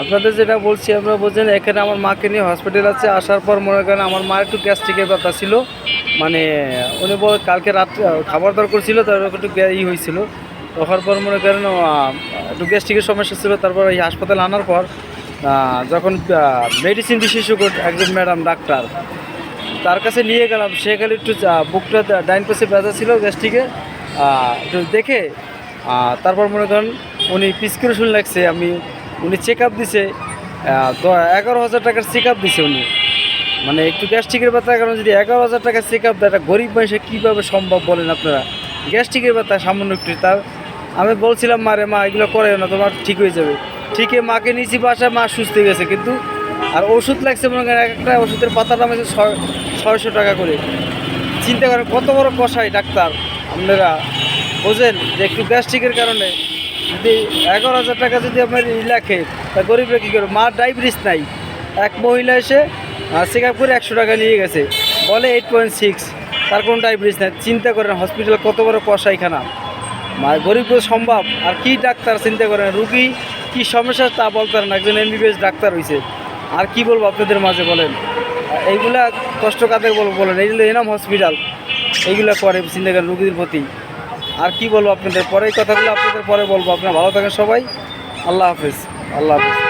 আপনাদের যেটা বলছি, আপনারা বলছেন এখানে আমার মাকে নিয়ে হসপিটাল আছে। আসার পর মনে করেন আমার মা একটু গ্যাস্ট্রিকের ব্যাপার ছিল। মানে উনি বল, কালকে রাত্রে খাবার দাবার করছিল তার একটু ই হয়েছিল। হওয়ার পর মনে করেন একটু গ্যাস্ট্রিকের সমস্যা ছিল। তারপর এই হাসপাতালে আনার পর যখন মেডিসিন বিশেষজ্ঞ একজন ম্যাডাম ডাক্তার তার কাছে নিয়ে গেলাম। সে খালি একটু বুকটা ডাইন পাশে ব্যথা ছিল গ্যাস্ট্রিকে একটু দেখে তারপর মনে করেন উনি প্রিসক্রিপশন লাগছে আমি উনি চেক আপ দিছে এগারো হাজার টাকার চেক আপ দিছে উনি। মানে একটু গ্যাস্ট্রিকের ব্যথার কারণে যদি এগারো হাজার টাকার চেক আপ দেয় একটা গরিব মানুষের কীভাবে সম্ভব বলেন আপনারা? গ্যাস্ট্রিকের ব্যথা সামান্য একটু তার আমি বলছিলাম, মারে মা, এগুলো করে না, তোমার ঠিক হয়ে যাবে। ঠিকই, মাকে নিয়েছি বাসায়, মা সুস্থ গেছে, কিন্তু আর ওষুধ লাগছে, মনে করেন একটা ওষুধের পাতার দাম আছে ছয়, ছয়শো টাকা করে। চিন্তা করেন, কত বড় কষাই ডাক্তার, আপনারা। বোঝেন যে একটু গ্যাস্ট্রিকের কারণে যদি এগারো হাজার টাকা যদি আপনার লেখে, তা গরিবরা কী করবে? মার ডায়াবেটিস নাই। এক মহিলা এসে চেক আপ করে একশো টাকা নিয়ে গেছে। বলে এইট পয়েন্ট সিক্স তার কোনো ডায়াবেটিস নাই। চিন্তা করেন হসপিটাল কত বড় কষাইখানা মা, গরিব সম্ভব। আর কি ডাক্তার চিন্তা করেন? রুগী কি সমস্যা তা বলতে পারেন একজন এমবিবিএস ডাক্তার হয়েছে আর কি বলব আপনাদের মাঝে বলেন? এইগুলা কষ্ট কাদের বলব বলেন এইগুলো এনাম হসপিটাল এইগুলা করে, চিন্তা করেন রুগীদের প্রতি। আর কি বলব আপনাদের? পরে কথা কথাগুলো আপনাদের পরে বলব। আপনারা ভালো থাকেন সবাই। আল্লাহ হাফিজ। আল্লাহ হাফিজ।